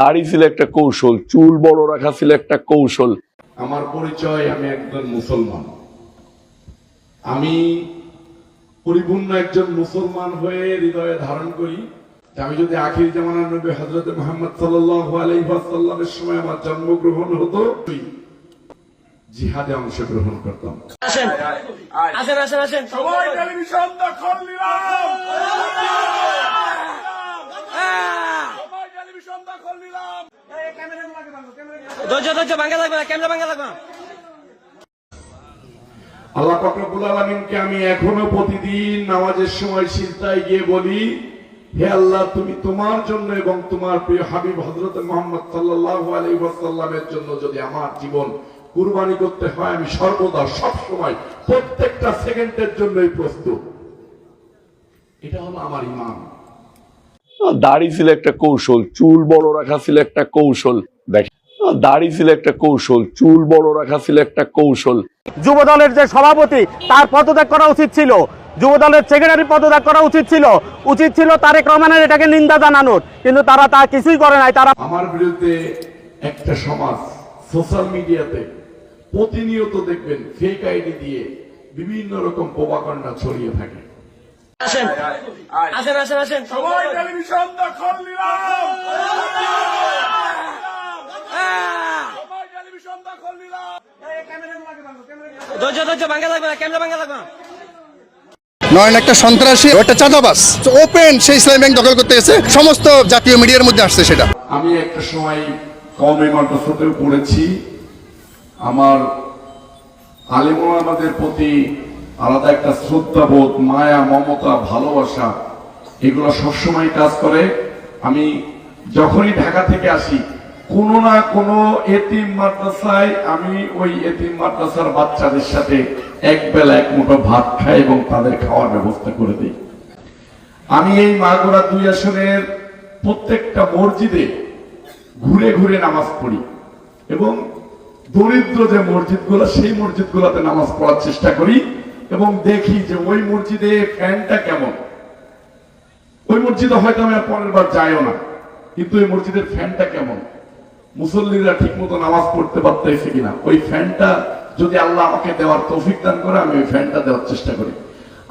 দাড়ি ছিল একটা কৌশল চুল বড় রাখা ছিল একটা কৌশল। আমার পরিচয় আমি একজন মুসলমান। আমি পরিপূর্ণ একজন মুসলমান হয়ে হৃদয়ে ধারণ করি আমি যদি আখির জামানার নবী হজরত মোহাম্মদ সাল্লাল্লাহু আলাইহি ওয়াসাল্লামের সময় আমার জন্মগ্রহণ হতো জিহাদে অংশগ্রহণ করতাম। আসেন। আসেন আসেন আসেন। সবাই টেলিভিশন দখল নিলাম সবাই টেলিভিশন দখল নিলাম ধৈর্য ধৈর্য ভাঙ্গা লাগবে না ক্যামেরা ভাঙ্গা লাগবে না। আল্লাহ আলমিনকে আমি এখনও প্রতিদিন নামাজের সময় চিন্তায় গিয়ে বলি হে আল্লাহ তুমি তোমার জন্য এবং তোমার প্রিয় হাবিব হজরত মোহাম্মদ সাল্লাহ আলী ওয়াসাল্লামের জন্য যদি আমার জীবন কুরবানি করতে হয় আমি সর্বদা সব সময় প্রত্যেকটা সেকেন্ডের জন্যই প্রস্তুত। এটা হলো আমার ইমান দাড়ি ছিল একটা কৌশল চুল বড় রাখা ছিল একটা কৌশল দেখ দাড়ি ছিল একটা কৌশল চুল বড় রাখা ছিল একটা কৌশল। যুব দলের যে সভাপতি তার পদত্যাগ করা উচিত ছিল। যুব দলের সেক্রেটারি পদত্যাগ করা উচিত ছিল। উচিত ছিল তারেক রহমানের এটাকে নিন্দা জানানোর। কিন্তু তারা তা কিছুই করে নাই তারা আমার বিরুদ্ধে একটা সমাজ সোশ্যাল মিডিয়াতে প্রতিনিয়ত দেখবেন ফেক আইডি দিয়ে বিভিন্ন রকম প্রবাকণ্ডা ছড়িয়ে থাকে। আসেন। আসেন আসেন আসেন। সবাই টেলিভিশন দখল নিলাম। সবাই টেলিভিশন দখল নিলাম। ধৈর্য ধৈর্য ভাঙ্গা লাগবে না ক্যামেরা ভাঙ্গা লাগবে না। নয়ন একটা সন্ত্রাসী একটা চাঁদাবাস ওপেন সেই ইসলামী ব্যাংক দখল করতে এসে সমস্ত জাতীয় মিডিয়ার মধ্যে আসছে সেটা। আমি একটা সময় কমে মাদ্রাসাতেও পড়েছি আমার আলিমাদের প্রতি আলাদা একটা শ্রদ্ধাবোধ, মায়া, মমতা, ভালোবাসা, এগুলো সবসময় কাজ করে। আমি যখনই ঢাকা থেকে আসি, কোনো না কোনো এতিম মাদ্রাসায় আমি ওই এতিম মাদ্রাসার বাচ্চাদের সাথে এক বেলা এক মুঠো ভাত খাই এবং তাদের খাওয়ার ব্যবস্থা করে দিই। আমি এই মাগুরা দুই আসনের প্রত্যেকটা মসজিদে ঘুরে ঘুরে নামাজ পড়ি এবং দরিদ্র যে মসজিদগুলো, সেই মসজিদগুলোতে নামাজ পড়ার চেষ্টা করি। এবং দেখি যে ওই মসজিদে ফ্যানটা কেমন। ওই মসজিদে হয়তো আমি আর পরের বার যাইও না, কিন্তু ওই মসজিদের ফ্যানটা কেমন। মুসল্লিরা ঠিক মতো নামাজ পড়তে পারতেছে কিনা, ওই ফ্যানটা যদি আল্লাহ আমাকে দেওয়ার তৌফিক দান করে, আমি ওই ফ্যানটা দেওয়ার চেষ্টা করি।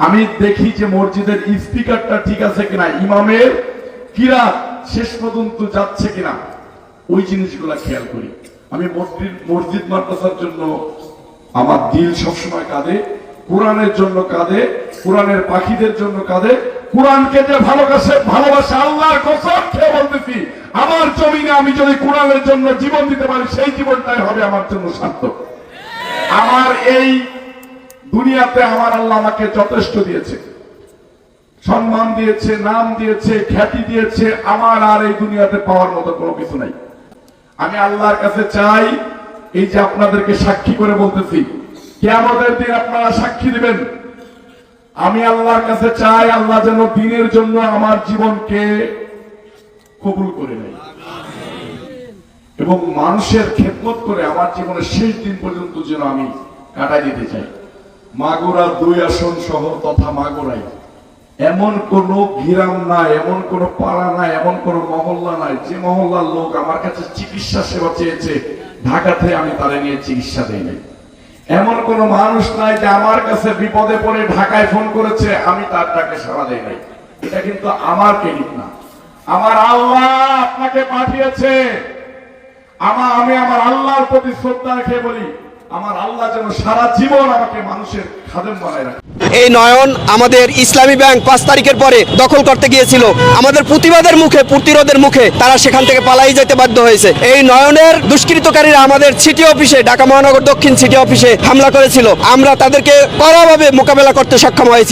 আমি দেখি যে মসজিদের স্পিকারটা ঠিক আছে কিনা, ইমামের কিরা শেষ পর্যন্ত যাচ্ছে কিনা, ওই জিনিসগুলা খেয়াল করি। আমি মসজিদ মসজিদ মাদ্রাসার জন্য আমার দিল সবসময় কাঁদে। কোরআনের জন্য কাঁদে, কোরআনের পাখিদের জন্য কাঁদে। কোরআনকে যে ভালোবাসে ভালোবাসে আল্লাহর কসম, খেয়ে বলতেছি, আমার জমিনে আমি যদি কোরআনের জন্য জীবন দিতে পারি, সেই জীবনটাই হবে আমার জন্য সার্থক। আমার এই দুনিয়াতে আমার আল্লাহ আমাকে যথেষ্ট দিয়েছে। সম্মান দিয়েছে, নাম দিয়েছে, খ্যাতি দিয়েছে, আমার আর এই দুনিয়াতে পাওয়ার মতো কোনো কিছু নাই। আমি আল্লাহর কাছে চাই, এই যে আপনাদেরকে সাক্ষী করে বলতেছি কেমতের দিন আপনারা সাক্ষী দিবেন। আমি আল্লাহর কাছে চাই আল্লাহ যেন দিনের জন্য আমার জীবনকে কবুল করে নেয়। এবং মানুষের খেদমত করে আমার জীবনের শেষ দিন পর্যন্ত যেন আমি কাটাই দিতে চাই। মাগুরা দুই আসন সহ তথা মাগুরাই এমন কোন গ্রাম নাই, এমন কোন পাড়া নাই, এমন কোন মহল্লা নাই, যে মহল্লার লোক আমার কাছে চিকিৎসা সেবা চেয়েছে, ঢাকাতে আমি তারে নিয়ে চিকিৎসা দেই নাই। এমন কোন মানুষ নাই যে আমার কাছে বিপদে পড়ে ঢাকায় ফোন করেছে, আমি তার তাকে সারা দেই নাই। এটা কিন্তু আমার ক্রেডিট না। আমার আল্লাহ আপনাকে পাঠিয়েছে। আমার আমি আমার আল্লাহর প্রতি শ্রদ্ধা রেখে বলি আমার আল্লাহ যেন সারা জীবন আমাকে মানুষের খাদেম বানায় রাখে। এই নয়ন আমাদের ইসলামী ব্যাংক পাঁচ তারিখের পরে দখল করতে গিয়েছিল। আমাদের প্রতিবাদের মুখে, প্রতিরোধের মুখে তারা সেখান থেকে পালাই যেতে বাধ্য হয়েছে। এই নয়নের দুষ্কৃতকারীরা আমাদের সিটি অফিসে, ঢাকা মহানগর দক্ষিণ সিটি অফিসে হামলা করেছিল। আমরা তাদেরকে কড়াভাবে মোকাবেলা করতে সক্ষম হয়েছি।